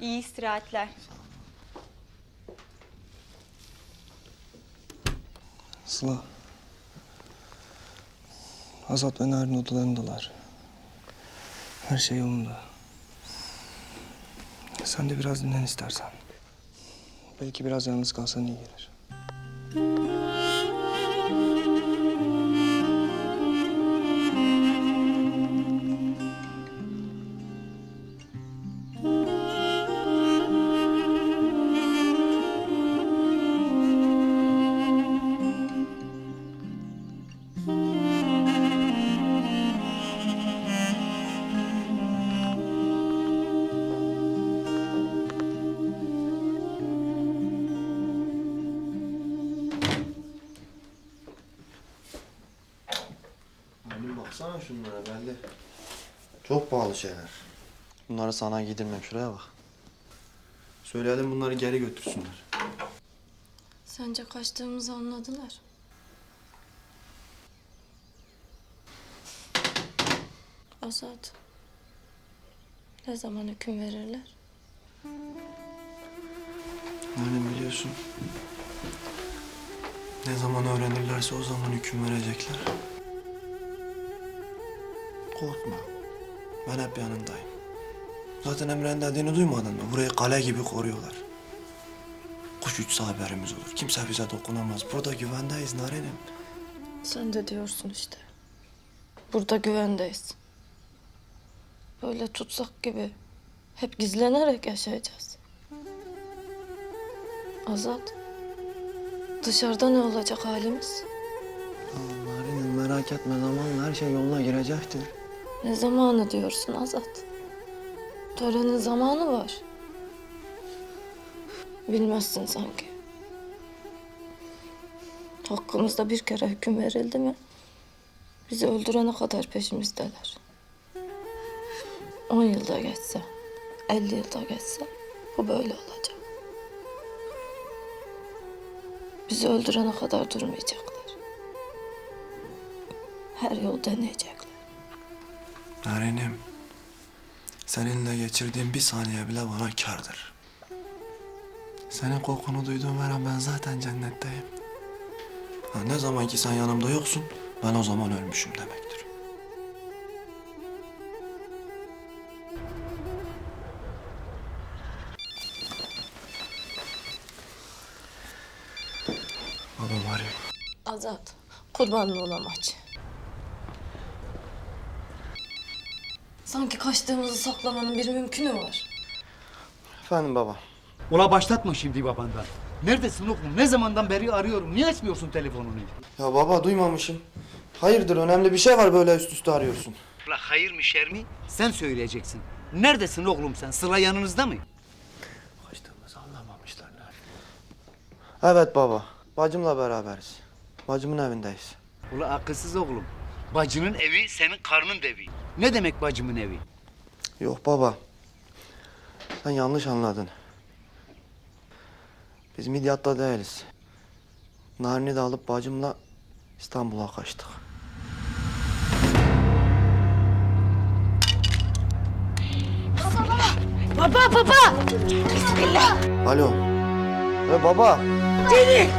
İyi istirahatler. Sıla. Azat ve Narin odalarındalar. Her şey yolunda. Sen de biraz dinlen istersen. Belki biraz yalnız kalsan iyi gelir. Baksana şunlara belli. Çok pahalı şeyler. Bunları sana giydirmem. Şuraya bak. Söyleyelim bunları geri götürsünler. Sence kaçtığımızı anladılar. Azat. Ne zaman hüküm verirler? Yani biliyorsun. Ne zaman öğrenirlerse o zaman hüküm verecekler. Korkma. Ben hep yanındayım. Zaten Emre'nin dediğini duymadın mı? Burayı kale gibi koruyorlar. Kuş uçsa haberimiz olur. Kimse bize dokunamaz. Burada güvendeyiz Narenim. Sen de diyorsun işte. Burada güvendeyiz. Böyle tutsak gibi hep gizlenerek yaşayacağız. Azat. Dışarıda ne olacak halimiz? Narenim merak etme zamanla her şey yoluna girecektir. Ne zamanı diyorsun Azat? Törenin zamanı var. Bilmezsin sanki. Hakkımızda bir kere hüküm verildi mi? Bizi öldürene kadar peşimizdeler. On yılda geçse, elli yılda geçse bu böyle olacak. Bizi öldürene kadar durmayacaklar. Her yol deneyecekler. Narenim, seninle geçirdiğim bir saniye bile bana kârdır. Senin kokunu duyduğum her an ben zaten cennetteyim. Ha, ne zaman ki sen yanımda yoksun, ben o zaman ölmüşüm demektir. Babam arıyor. Azat, kurbanın olam Sanki kaçtığımızı saklamanın bir mümkünü var. Efendim baba. Ula başlatma şimdi babandan. Neredesin oğlum? Ne zamandan beri arıyorum. Niye açmıyorsun telefonunu? Ya baba duymamışım. Hayırdır önemli bir şey var böyle üst üste arıyorsun. Ula hayır mı şer mi? Sen söyleyeceksin. Neredesin oğlum sen? Sıla yanınızda mı? Kaçtığımızı anlamamışlar. Evet baba. Bacımla beraberiz. Bacımın evindeyiz. Ula akılsız oğlum. Bacının evi senin karnın evi. Ne demek bacımın evi? Yok baba. Sen yanlış anladın. Biz Midyat'ta değiliz. Narin'i de alıp bacımla İstanbul'a kaçtık. Baba baba. Bismillah. Alo. E baba. Celil.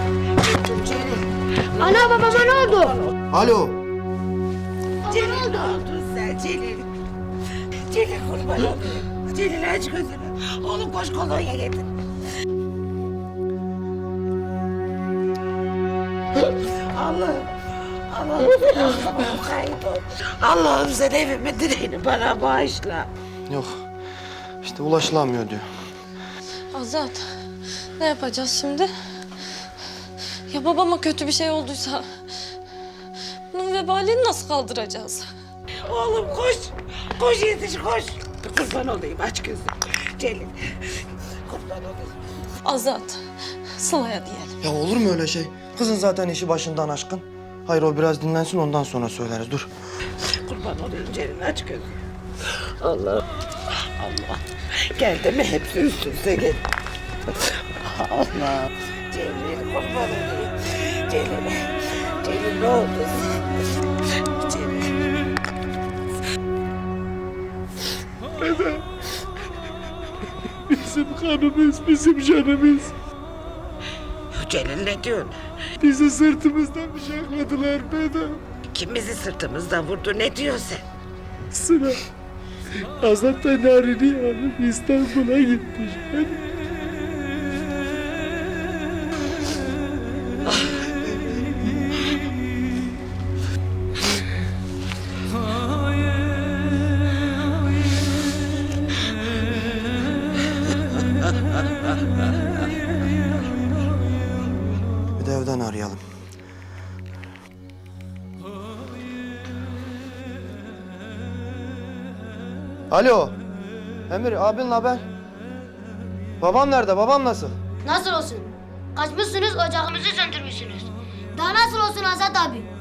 Ana babama ne oldu? Alo. Celil ne oldu Celil? Celil kurban olayım. Celil aç gözünü. Oğlum koş kolonya getir. Allah'ım. Allah'ım sen aklıma kayıp ol. Allah'ım sen evimin direğini bana bağışla. Yok. İşte ulaşılamıyor diyor. Azat, ne yapacağız şimdi? Ya babama kötü bir şey olduysa... Bunun vebalini nasıl kaldıracağız? Oğlum koş. Koş yetiş koş. Kurban olayım aç gözünü. Celil. Kurban olayım. Azat, Sıla'ya diyelim. Ya olur mu öyle şey? Kızın zaten işi başından aşkın. Hayır o biraz dinlensin ondan sonra söyleriz. Dur. Kurban olayım Celil aç gözünü. Allah. Allah. Geldi mi hepsi üst üste geldi. Allah. Celil kurban olayım. Celil. Celil ne oldu? Celil. bizim kanımız, bizim canımız. Celil ne diyorsun? Bizi sırtımızdan bıçakladılar Bedo. Kim bizi sırtımızdan vurdu ne diyorsun sen? Sıra. Azat da Narin'i alıp İstanbul'a gitmiş. Bir de evden arayalım. Alo. Emir abin haber? Babam nerede? Babam nasıl? Nasıl olsun? Kaçmışsınız, ocağımızı söndürmüşsünüz. Daha nasıl olsun Azat abi?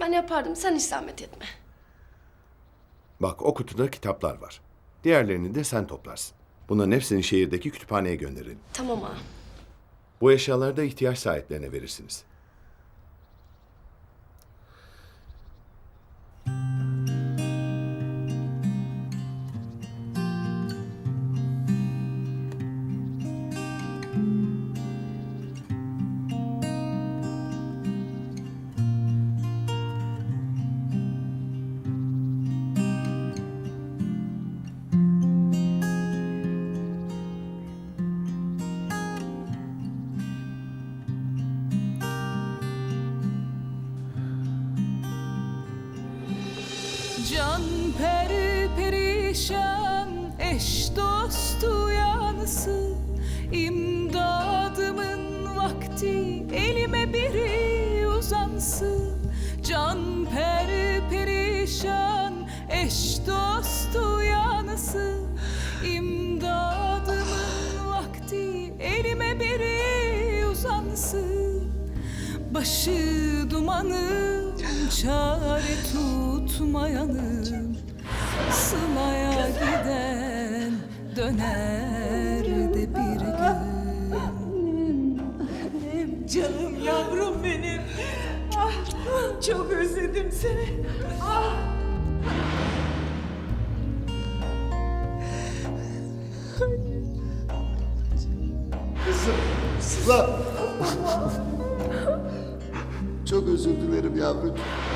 Ben yapardım sen hiç zahmet etme. Bak o kutuda kitaplar var. Diğerlerini de sen toplarsın. Bunların hepsini şehirdeki kütüphaneye gönderelim. Tamam ağam. Bu eşyaları da ihtiyaç sahiplerine verirsiniz. Can peri perişan eş dostu yansın. İmdadımın vakti elime biri uzansın. Can peri perişan eş dostu yansın. İmdadımın vakti elime biri uzansın. Başı dumanım, çare tutmayanım Sılaya giden döner de bir gün Canım yavrum benim. Ah, çok özledim seni. Sıla. Çok özür dilerim yavrucuğum.